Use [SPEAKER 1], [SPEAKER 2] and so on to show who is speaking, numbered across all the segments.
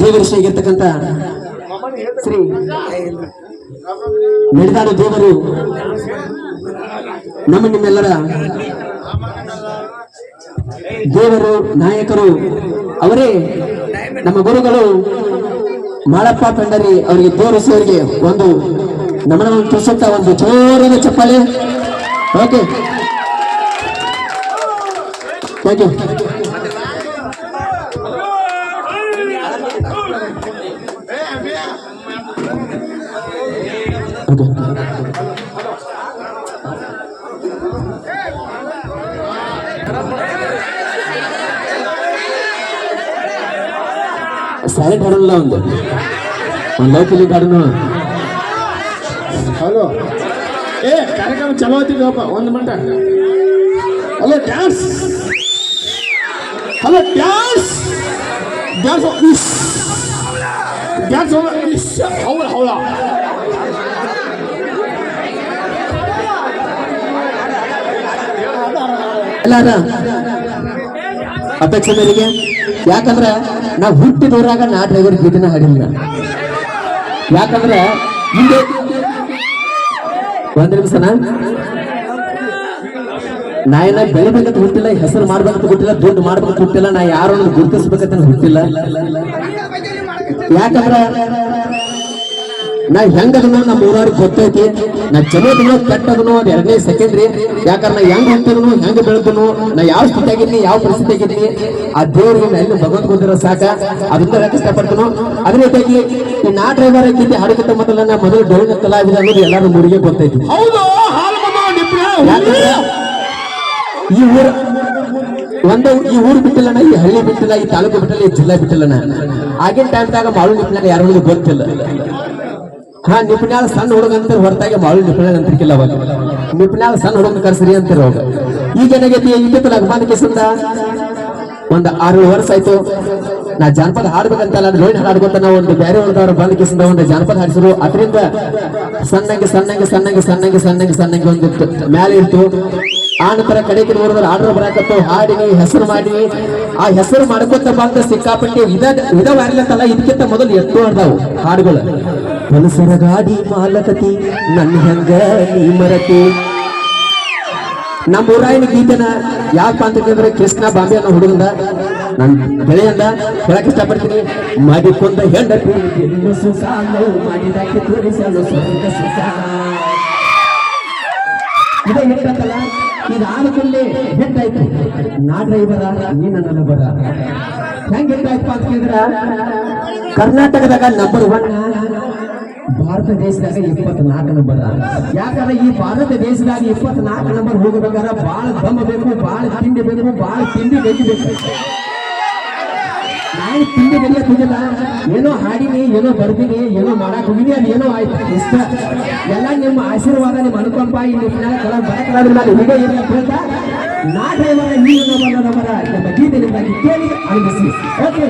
[SPEAKER 1] ದೇವಋಷಿಯಾಗಿರ್ತಕ್ಕಂಥ ಶ್ರೀ ನಡೆದಾಡು ದೇವರು, ನಮ್ಮ ನಿಮ್ಮೆಲ್ಲರ ದೇವರು, ನಾಯಕರು, ಅವರೇ ನಮ್ಮ ಗುರುಗಳು ಮಾಳಪ್ಪ ಪಂಡರಿ ಅವರಿಗೆ ದೇವರು ಒಂದು ನಮನವನ್ನು ತೋರಿಸುತ್ತಾ ಒಂದು ಜೋರಾದ ಚಪ್ಪಲಿ ಓಕೆ ಥ್ಯಾಂಕ್ ಯು ಸೈಲೆಂಟ್ ಹಾಡಲ್ಲ ಒಂದು. ಒಂದು ಲವ್ ಫಿಲಿಂ ಹಾಡನು
[SPEAKER 2] ಹಲೋ. ಏ, ಕಾರ್ಯಕ್ರಮ ಚಲೋ ಐತಿದಪ್ಪ ಒಂದು ಮಂಟ hello dance. Hello dance. Dance. Is dance is ಹೌದ ಹೌದ
[SPEAKER 1] ಎಲ್ಲ ಅದ ಅಪೇಕ್ಷೆ ಮೇರೆಗೆ ಯಾಕಂದ್ರ ನಾ ಹುಟ್ಟಿದವರಾಗ ನಾ ಡ್ರೈವರ್ ಗೀತನ ಹಾಡಿಲ್ಲ. ಯಾಕಂದ್ರೆ ಹಿಂದೆ ಒಂದ್ ನಿಮಿಷನ ನಾ ಏನ ಬೆಳಿಬೇಕಂತ ಹುಟ್ಟಿಲ್ಲ, ಹೆಸರು ಮಾಡ್ಬೇಕಂತ ಹುಟ್ಟಿಲ್ಲ, ದುಡ್ಡು ಮಾಡ್ಬೇಕಂತ ಹುಟ್ಟಿಲ್ಲ, ನಾ ಯಾರನ್ನು ಗುರುತಿಸ್ಬೇಕಂತ ಹುಟ್ಟಿಲ್ಲ. ಯಾಕಂದ್ರ ನಾ ಹೆಂಗದನೋ ನಮ್ಮ ಊರವ್ರಿಗೆ ಗೊತ್ತೈತಿ. ನಾ ಚಲೋದನೋ ಕೆಟ್ಟದನೋ ಅದು ಎರಡನೇ ಸೆಕೆಂಡ್ರಿ ಯಾಕಂದ್ರೆ ನಾ ಹೆಂಗ್ ಹುಟ್ಟಿದನು ಹೆಂಗ್ ಬೆಳೆದನು ನಾ ಯಾವ ಸ್ಥಿತಿ ಆಗಿದ್ನಿ ಯಾವ ಪರಿಸ್ಥಿತಿ ಆಗಿದ್ನಿ ಆ ದೇವ್ರಿಗೆ ನಾ ಎಲ್ಲಿ ಭಗವಂತ ಗೊತ್ತಿರೋ ಸಾಕ. ಅದನ್ನ ಹೇಳಕ್ ಇಷ್ಟಪಡ್ತನು ಅದೇ ರೀತಿಯಾಗಿ ಈ ನಾ ಡ್ರೈವರ್ ಆಗಿದ್ದೆ ಹಾಡುಕತ್ತ ಮೊದಲ ನಾ ಮೊದಲು ಡೋಣ ಕಲಾವಿದ ಅನ್ನೋದು ಎಲ್ಲರೂ ಮುರಿಗೆ ಗೊತ್ತೈತಿ. ಈ ಊರ ಒಂದು ಈ ಊರು ಬಿಟ್ಟಿಲ್ಲಣ್ಣ, ಈ ಹಳ್ಳಿ ಬಿಟ್ಟಿಲ್ಲ, ಈ ತಾಲೂಕು ಬಿಟ್ಟಿಲ್ಲ, ಈ ಜಿಲ್ಲಾ ಬಿಟ್ಟಿಲ್ಲಣ್ಣ. ಆಗಿನ ಟೈಮ್ದಾಗ ಮಾಳು ನಿಪ್ನಾಗ ಯಾರಿಗೂ ಗೊತ್ತಿಲ್ಲ. ಹಾ ನಿಪ್ನ್ಯಾಳ ಸಣ್ಣ ಹುಡುಗ ಅಂತ ಹೊರತಾಗಿ ಮಾಳು ನಿಪ್ನಾಳ ಅಂತಿರ್ಕಿಲ್ಲ ಅವಾಗ. ನಿಪ್ನ್ಯಾಳ ಸಣ್ಣ ಹುಡುಗ ಕರ್ಸರಿ ಅಂತ ಅವಾಗ. ಈಗ ಏನಾಗೈತಿ ಇದ್ದಿತ್ತು ಅಭಿಮಾನ ಸಂದ ಒಂದ್ ಆರು ವರ್ಷ ಆಯ್ತು. ನಾ ಜಾನಪದ ಹಾಡ್ಬೇಕಂತಲ್ಲ ಲೋಣಿ ಹಾಡ್ಬೇಕಂತ ನಾವು ಒಂದು ಬೇರೆ ಒಂದವ್ರ ಬಂದ ಕಿಸಿಂದ ಒಂದು ಜಾನಪದ ಹಾಡಿಸಿದ್ರು. ಅದರಿಂದ ಸಣ್ಣಂಗೆ ಸಣ್ಣಂಗೆ ಸಣ್ಣಂಗೆ ಸಣ್ಣಂಗೆ ಸಣ್ಣಂಗೆ ಸಣ್ಣಂಗೆ ಒಂದಿತ್ತು. ಮ್ಯಾಲೆ ಇರ್ತು ಆ ನಂತರ ಕಡೆಗೆ ನೋಡಿದ್ರೆ ಆರ್ಡರ್ ಬರಾಕತ್ತು. ಹಾಡಿನಿ ಹೆಸರು ಮಾಡಿ. ಆ ಹೆಸರು ಮಾಡ್ಕೊತ ಬಂದ ಸಿಕ್ಕಾಪಟ್ಟೆ ಇದ ಇದ ಅಂತಲ್ಲ, ಇದಕ್ಕಿಂತ ಮೊದಲು ಎತ್ತು ಅಂದಾವು ಹಾಡುಗಳು. ಹೊಲಸರ ಗಾಡಿ ಮಾಲಕತಿ ನನ್ನ ಹೆಂಗ ನೀ ಮರತಿ. ನಮ್ಮ ಊರಾಯಿನ ಗೀತೆನ ಯಾಕಪ್ಪ ಅಂತ ಕೇಳಿದ್ರೆ ಕೃಷ್ಣ ಬಾಂಬೆ ಅನ್ನೋ ಹುಡುಗಂದ ನನ್ನ ಬೆಳೆಯಂದ ಹೇಳಕ್ ಇಷ್ಟಪಡ್ತೀನಿ. ಮಾಡಿಕೊಂಡ ಹೆಂಡತಿ ಎನ್ನು ಇದೇ ಹೇಳ್ಬೇಕಲ್ಲ ಇದು ಆನಕಲ್ಲೇ ಹೆಂಗಾಯ್ತು ನಾ ಡ್ರೈವರ ನೀ ನನ್ನ ಬರ. ಹೆಂಗ್ ಹೆಂಗಾಯ್ತು ಅಂತ ಕೇಳಿದ್ರ? ಕರ್ನಾಟಕದಾಗ ನಂಬರ್ ಒನ್ ಭಾರತ ದೇಶದಾಗ ಇಪ್ಪತ್ ನಾಲ್ಕು ನಂಬರ್ ಯಾಕಂದ್ರೆ ಈ ಭಾರತ ದೇಶದಾಗ ಇಪ್ಪತ್ನಾಲ್ಕು ನಂಬರ್ ಹೋಗ್ಬೇಕಾದ್ರೆ ಬಾಳ ದಮ್ಮ ಬೇಕು ಬಾಳ ತಿಂಡಿ ಬೇಕು ಬಾಳ ತಿಂಡಿ ಬೇಕು ನಾನು ತಿಂಡಿ ಹೋಗಿಲ್ಲ ಏನೋ ಹಾಡಿನಿ, ಏನೋ ಬರ್ದಿನಿ, ಏನೋ ಮಾಡಕ್ ಹೋಗಿನಿ, ಅದು ಏನೋ ಆಯ್ತು, ಇಷ್ಟ. ಎಲ್ಲ ನಿಮ್ಮ ಆಶೀರ್ವಾದ ನಿಮ್ಮ ಅನುಕಂಪ ಇಲ್ಲಿ ಹೀಗೆ ನಾ ನಮ್ಮ ಕೇಳಿ ಒತ್ತಿ.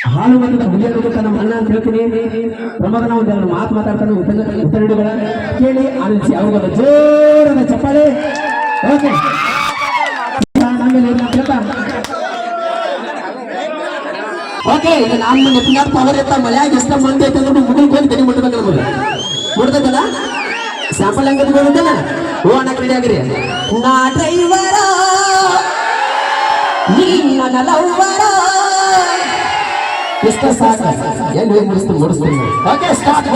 [SPEAKER 1] ಹಾಲು ಮತದ ಹುಲಿಯನ್ನು ನಮ್ಮ ಅಣ್ಣ ಅಂತ ಹೇಳ್ತೀನಿ ಪ್ರಮೋದನ ಒಂದೆರಡು ಮಾತು ಮಾತಾಡ್ತಾನೆ ಉತ್ತರ ಉತ್ತರಗಳ ಕೇಳಿ ಆಲಿಸಿ ಅವುಗಳ ಜೋರದ ಚಪ್ಪಾಳೆ. ಓಕೆ? ಓಕೆ, ಈಗ ನಾನ್ ನೆಪ್ಪಿನಾರ ಪವರ್ ಇತ್ತ ಮಲ್ಯಾಗ ಎಷ್ಟ ಮಂದಿ ಐತೆ ಅಂದ್ರೆ ಮುಗಿಲ್ ಹೋಗಿ ತಲೆ ಮುಟ್ಬೇಕು ಮುಡ್ದೈತಲ್ಲ ಸ್ಯಾಂಪಲ್ ಹೆಂಗದ ಹೋಗುತ್ತಲ್ಲ ಓ, ಅಣ್ಣ ರೆಡಿ ಆಗಿರಿ. ನಾ ಡ್ರೈವರ ನೀ ನನ್ನ ಇಷ್ಟ ಸಾಕು ಎಲ್ಲಿ ಹೋಗಿ ಮುಡಿಸ್ತೀನಿ ಮುಡಿಸ್ತೀನಿ. Okay start